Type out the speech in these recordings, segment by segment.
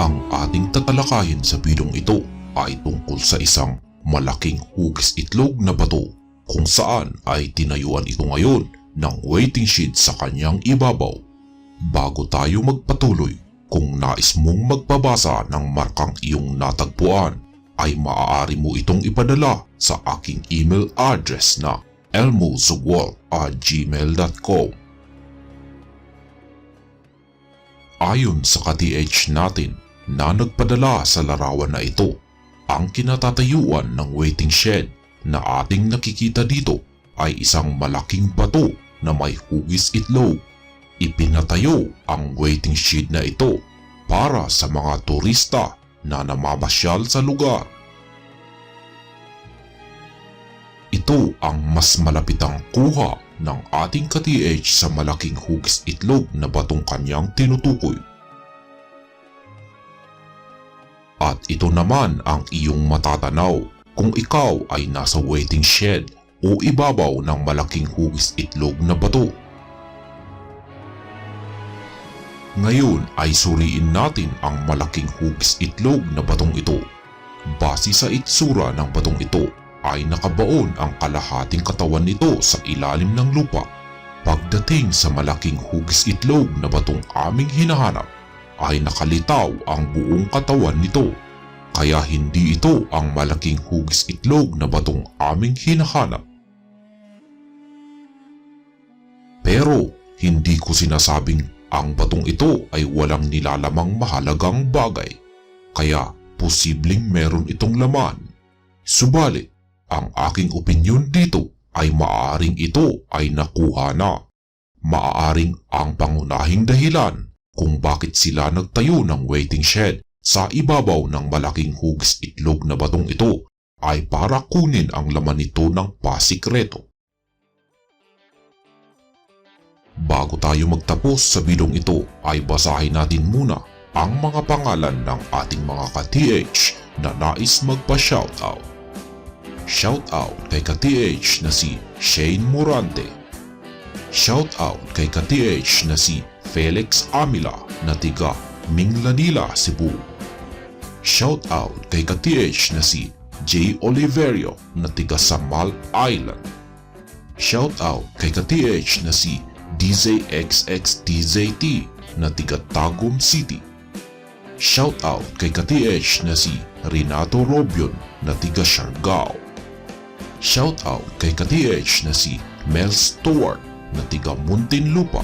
Ang ating tatalakayin sa bidong ito ay tungkol sa isang malaking hugis itlog na bato kung saan ay tinayuan ito ngayon ng waiting shed sa kanyang ibabaw. Bago tayo magpatuloy, kung nais mong magpabasa ng markang iyong natagpuan, ay maaari mo itong ipadala sa aking email address na elmozugwal at gmail.com Ayon sa ka-TH natin na nagpadala sa larawan na ito, ang kinatatayuan ng waiting shed na ating nakikita dito ay isang malaking bato na may hugis itlog. Ipinatayo ang waiting shed na ito para sa mga turista na namamasyal sa lugar. Ito ang mas malapitang kuha ng ating ka-TH sa malaking hugis itlog na batong kanyang tinutukoy. At ito naman ang iyong matatanaw kung ikaw ay nasa waiting shed o ibabaw ng malaking hugis itlog na bato. Ngayon ay suriin natin ang malaking hugis itlog na batong ito. Base sa itsura ng batong ito ay nakabaon ang kalahating katawan nito sa ilalim ng lupa. Pagdating sa malaking hugis itlog na batong aming hinahanap, ay nakalitaw ang buong katawan nito. Kaya hindi ito ang malaking hugis itlog na batong aming hinahanap. Pero hindi ko sinasabing ang batong ito ay walang nilalamang mahalagang bagay. Kaya posibleng meron itong laman. Subalit, ang aking opinyon dito ay maaaring ito ay nakuha na. Maaaring ang pangunahing dahilan kung bakit sila nagtayo ng waiting shed sa ibabaw ng malaking hugis itlog na batong ito ay para kunin ang laman nito ng pasikreto. Bago tayo magtapos sa bidong ito ay basahin natin muna ang mga pangalan ng ating mga ka-TH na nais magpa-shoutout. Shoutout kay ka-TH na si Shane Morante. Shoutout kay ka-TH na si Felix Amila na tiga Minglanila, Cebu. Shoutout kay ka-TH na si J. Oliverio na tiga Samal Island. Shoutout kay ka-TH na si DZXXDZT na tiga Tagum City. Shoutout kay ka-TH na si Renato Robion na tiga Siargao. Shoutout kay ka-TH na si Mel Stewart na tiga Muntinlupa.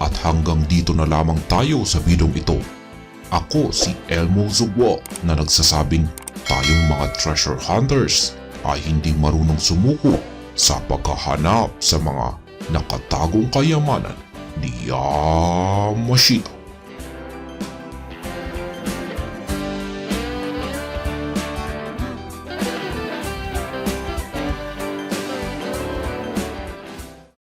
At hanggang dito na lamang tayo sa bidong ito. Ako si Elmo Zugwo na nagsasabing tayong mga treasure hunters ay hindi marunong sumuko sa paghahanap sa mga nakatagong kayamanan ni Yamashita.